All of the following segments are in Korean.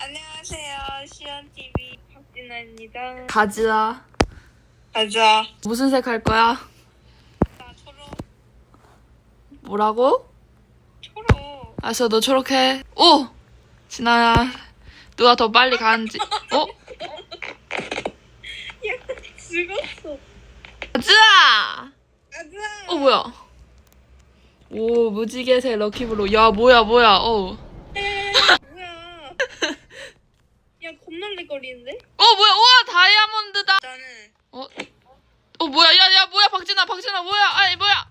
안녕하세요. 시연TV 박진아입니다. 가즈아. 가자. 무슨 색 할 거야? 나 초록. 뭐라고? 초록. 알았어, 너 초록해. 오! 진아야. 누가 더 빨리 가는지. 어? 야, 죽었어. 가즈아! 가자. 어, 뭐야? 오, 무지개색 럭키블로. 야, 뭐야, 뭐야. 어. 뭐야? 야, 겁날래 거리는데? 어, 뭐야. 우와, 다이아몬드다. 나는 어? 어, 뭐야. 야, 야, 뭐야. 박진아, 박진아, 뭐야. 아이, 뭐야.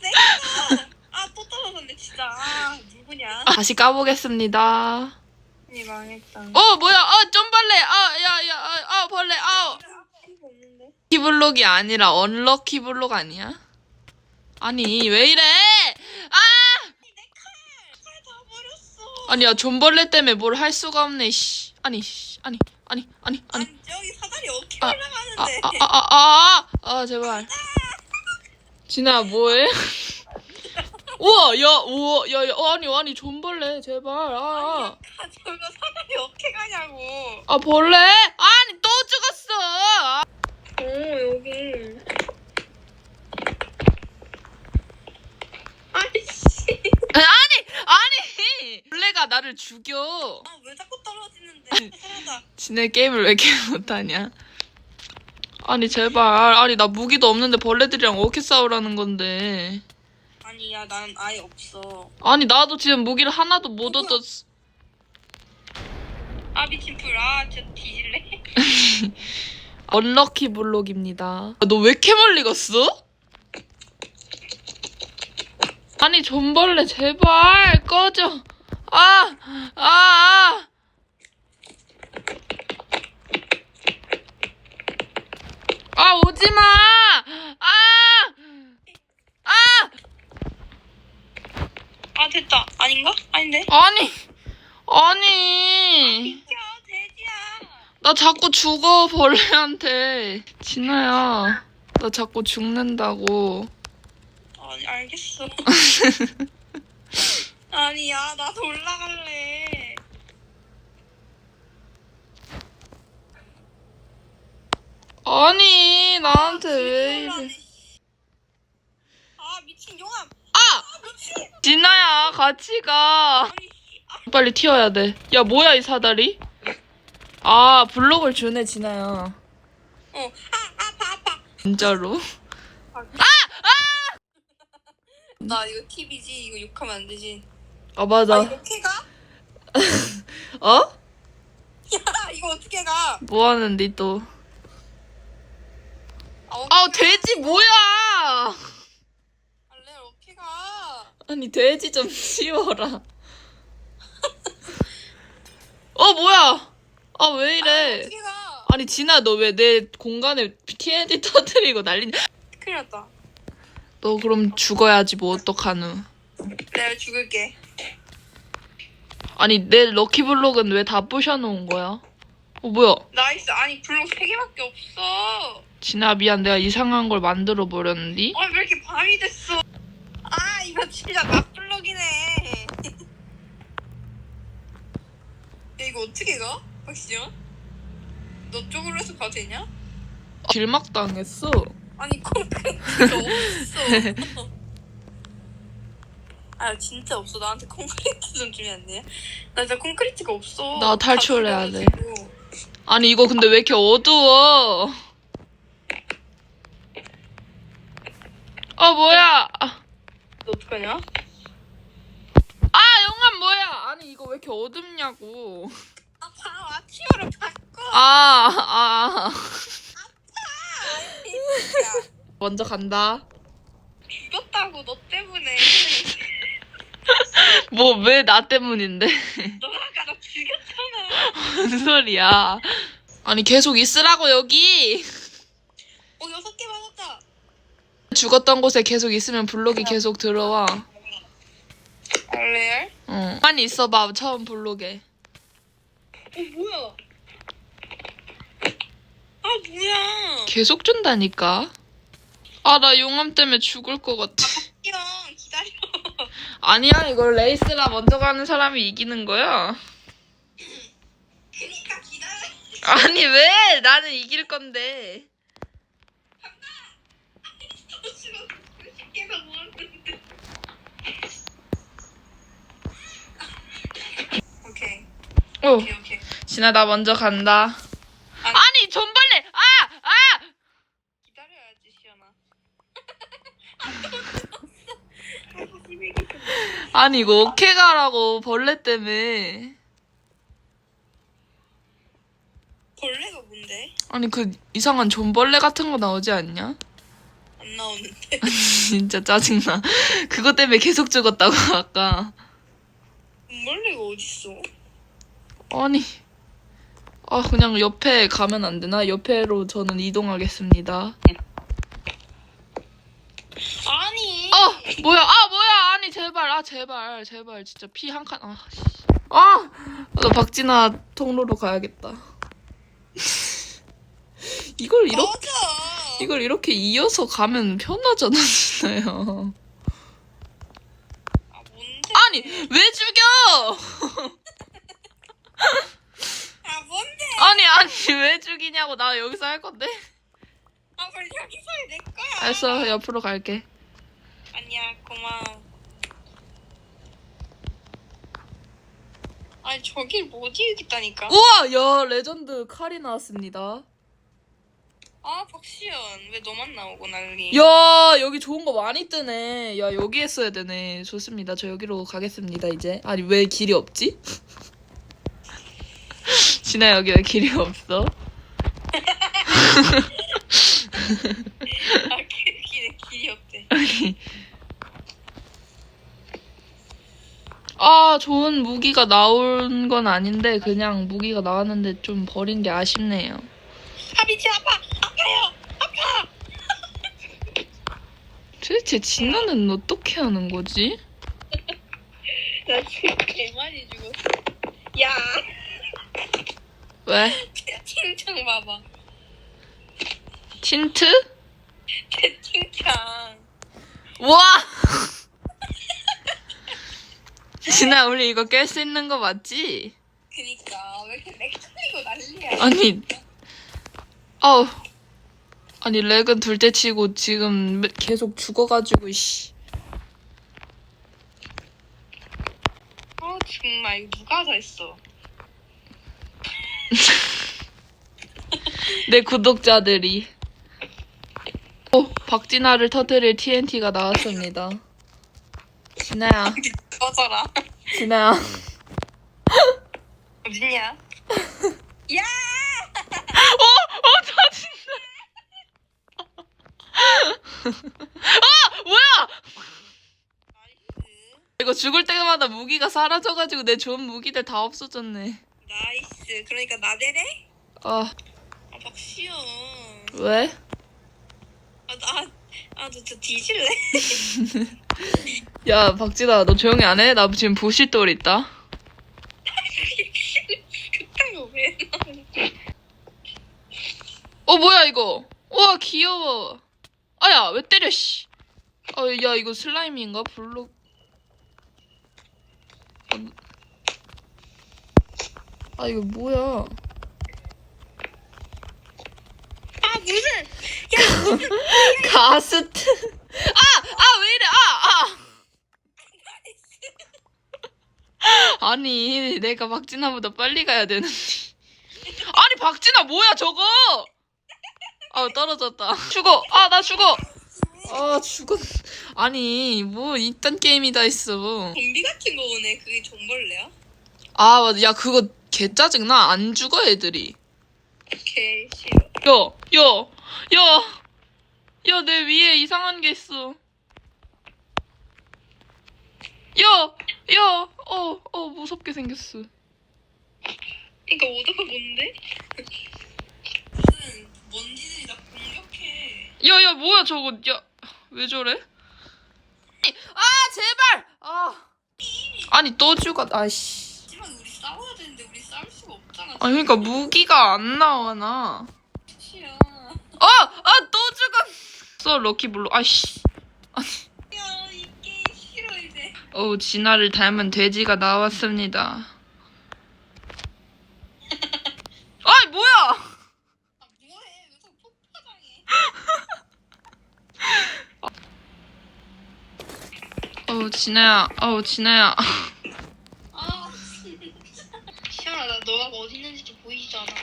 내가. 아, 또 떨어졌네, 진짜. 아, 누구냐? 다시 까보겠습니다. 이 망했다. 어, 뭐야. 어, 점벌레. 아, 야, 야, 아, 아, 벌레. 아. 이거 없는데? 럭키블록이 아니라 언럭키블록 아니야? 아니 왜 이래? 아! 칼다 버렸어. 아니야 존벌레 때문에 뭘 할 수가 없네. 씨. 아니 씨. 아니 아니 아니 아니. 아니, 저기 사다리 어떻게 아, 올라가는데? 아 아 아아 아 아, 아, 제발. 진아 뭐해? 우와 야 우와 야 야 아니 아니 존벌레 제발 아, 아, 저거 사다리 어떻게 가냐고. 아 벌레 아니 또 죽었어. 오, 여기. 아이씨. 아니 아니 벌레가 나를 죽여. 아, 왜 자꾸 떨어지는데? 사라다. 지네 게임을 왜 이렇게 못하냐? 아니 제발 아니 나 무기도 없는데 벌레들이랑 어떻게 싸우라는 건데 아니야, 난 아예 없어. 아니 나도 지금 무기를 하나도 못 얻었어 아, 미친 불. 아, 진짜 뒤질래. 언럭키 블록입니다 너 왜 이렇게 멀리 갔어? 아니 존벌레 제발 꺼져 아아아 아, 아. 아, 오지 마 아 아! 아, 됐다. 아닌가? 아닌데? 아니, 아니. 비켜, 돼지야. 나 자꾸 죽어, 벌레한테. 진아야, 나 자꾸 죽는다고. 아니, 알겠어. 아니야, 나도 올라갈래. 아니, 나한테 왜 이래. 아, 미친 용암. 아! 아, 미친. 진아야, 같이 가. 아니, 씨. 아, 빨리 튀어야 돼. 야, 뭐야, 이 사다리? 아, 블록을 주네, 진아야. 어. 아, 아파, 아파. 진짜로? 나 이거 팁이지. 이거 욕하면 안 되지. 아, 아, 맞아. 이렇게 가? 어? 야, 이거 어떻게 가? 뭐 하는데, 또. 아, 어떻게 아, 가? 돼지 뭐야! 원래 어떻게 가? 아니 돼지 좀 치워라. 어 뭐야? 아왜 아, 이래? 어떻게 가? 아니 진아 너 왜 내 공간에 TNT 터뜨리고 난리냐? 큰일 났다. 너 그럼 죽어야지 뭐 어떡하누? 내가 죽을게. 아니 내 럭키블록은 왜 다 부셔놓은 거야? 어 뭐야? 나이스. 아니, 블록 3개밖에 없어. 진아 미안 내가 이상한 걸 만들어 버렸는디? 아, 왜 이렇게 밤이 됐어? 아, 이거 진짜 맛블록이네. 야, 이거 어떻게 가? 박시영? 너 쪽으로 해서 가도 되냐? 길막 당했어. 아니, 콘크리트가 없어. 아, 진짜 없어. 나한테 콘크리트 좀 주면 안 돼? 나 진짜 콘크리트가 없어. 나 탈출해야 다 돼. 아니 이거 근데 왜 이렇게 어두워? 아 뭐야? 아너 어떡하냐? 아, 영감 뭐야? 아니 이거 왜 이렇게 어둡냐고. 아, 바 아티어로 바꿔. 아, 아. 야, 먼저 간다. 죽였다고 너 때문에. 뭐 왜 나 때문인데? 너가 아까 나 죽였잖아. 무슨 소리야? 아니 계속 있으라고 여기. 어 여섯 개 맞았다. 죽었던 곳에 계속 있으면 블록이 계속 들어와. 알레알? 어. 많이 있어봐 처음 블록에. 어 뭐야? 아 뭐야? 계속 준다니까. 아 나 용암 때문에 죽을 것 같아. 형 기다려. 아 아니야, 이걸 레이스라 먼저 가는 사람이 이기는 거야. 그니까 기다려. 아니, 왜? 나는 이길 건데. 오케이. 오, 오케이, 오케이. 진아, 나 먼저 간다. 아니. 아니, 존벌레! 아! 아! 기다려야지, 시연아. 아니, 이거 어케 가라고, 벌레 때문에. 벌레가 뭔데? 아니, 그 이상한 존벌레 같은 거 나오지 않냐? 안 나오는데. 진짜 짜증나. 그것 때문에 계속 죽었다고, 아까. 벌레가 어딨어? 아니. 아, 그냥 옆에 가면 안 되나? 옆에로 저는 이동하겠습니다. 아니. 어! 뭐야? 아, 뭐야! 아니, 제발. 아, 제발. 제발. 진짜 피 한 칸. 아, 씨. 아! 나 박진아 통로로 가야겠다. 이걸 이렇게, 맞아. 이걸 이렇게 이어서 가면 편하잖아, 진아요. 아 뭔데? 아니, 왜 죽여! 아 뭔데? 아니, 아니, 왜 죽이냐고. 나 여기서 할 건데? 아 빨리 여기서 내 거야. 알았어, 옆으로 갈게. 아니야 고마워. 아니 저길 못 이기겠다니까. 우와! 야, 레전드 칼이 나왔습니다. 아 박시연 왜 너만 나오고 난리? 야 여기 좋은 거 많이 뜨네 야 여기 했어야 되네 좋습니다 저 여기로 가겠습니다 이제 아니 왜 길이 없지? 진아 여기 왜 길이 없어? 아 길이 길이 없대. 아 좋은 무기가 나온 건 아닌데 그냥 무기가 나왔는데 좀 버린 게 아쉽네요 하비치 아파 아파요 아파. 도대체 진아는 어떻게 하는 거지? 나 지금 개 많이 죽었어. 야 왜? 채팅창 봐봐. 틴트? 채팅창. 와! 진아 우리 이거 깰 수 있는 거 맞지? 그니까 왜 이렇게 렉 걸리고 난리야. 아니 아우 아니 렉은 둘째 치고 지금 계속 죽어가지고 씨. 어 정말 이거 누가 다 했어? 내 구독자들이 어 박진아를 터뜨릴 TNT가 나왔습니다 진아야 꺼져라. 진아야 어딨냐? 야! 어 짜증나 아 뭐야 나이스. 이거 죽을 때마다 무기가 사라져가지고 내 좋은 무기들 다 없어졌네 나이스. 그러니까 나대래? 아 아 박시연. 왜? 아 나. 아너 저 뒤질래? 야 박진아 너 조용히 안 해? 나 지금 부실돌 있다. 그딴 거왜 나오는 어 뭐야 이거? 우와 귀여워. 아야 왜 때려 씨. 아 야 이거 슬라임인가? 블록. 아 이거 뭐야? 아 무슨? 야 무슨? 가스트. 아 아 왜 이래? 아 아 아니 내가 박진아보다 빨리 가야 되는데. 아니 박진아 뭐야 저거? 아 떨어졌다. 죽어. 아 나 죽어. 아 죽었 아니 뭐 이딴 게임이 다 있어. 좀비 같은 거 오네 그게 존벌레야? 아 맞아. 야 그거 개 짜증나. 안 죽어 애들이. 개 싫어. 야 야 야 야 내 위에 이상한 게 있어 야 야 어 어 무섭게 생겼어. 그러니까 오더가 뭔데? 무슨 먼지들이 나 공격해. 야 야 뭐야 저거. 야 왜 저래? 아 제발! 아. 아니 또 죽어 아씨. 하지만 우리 싸워야 되는데 우리 싸울 수가 없잖아. 아 그러니까 무기가 안 나와나. 치야. 아! 아, 또 죽었어, 럭키블루. 아이씨. 야이 게임 싫 어 오, 진아를 닮은 돼지가 나왔습니다. 아이, 뭐야! 아 뭐해? 왜 자꾸 폭파당해? 어, 진아야, 어, 진아야. 아나 너가 어디 있는지 좀 보이지도 않아.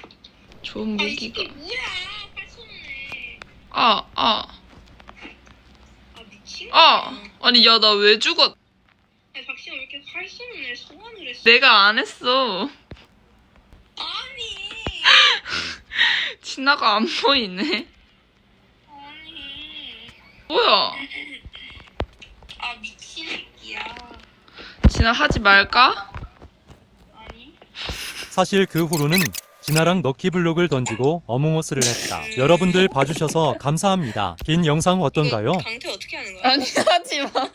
좋은 아 이 무기가. 새끼 뭐야? 팔 쏘네. 아, 아, 아 미친. 아. 아니, 야, 나 왜 죽었? 아니 박시영 왜 이렇게 활 쏘는 애 했어? 내가 안 했어. 아니. 진아가 안 보이네. 아니. 뭐야? 아 미친 새끼야. 진아 하지 말까? 아니. 사실 그 후로는 진아랑 럭키블록을 던지고 어몽어스를 했다. 여러분들 봐주셔서 감사합니다. 긴 영상 어떤가요? 강퇴 어떻게 하는 거야? 아니, 하지 마.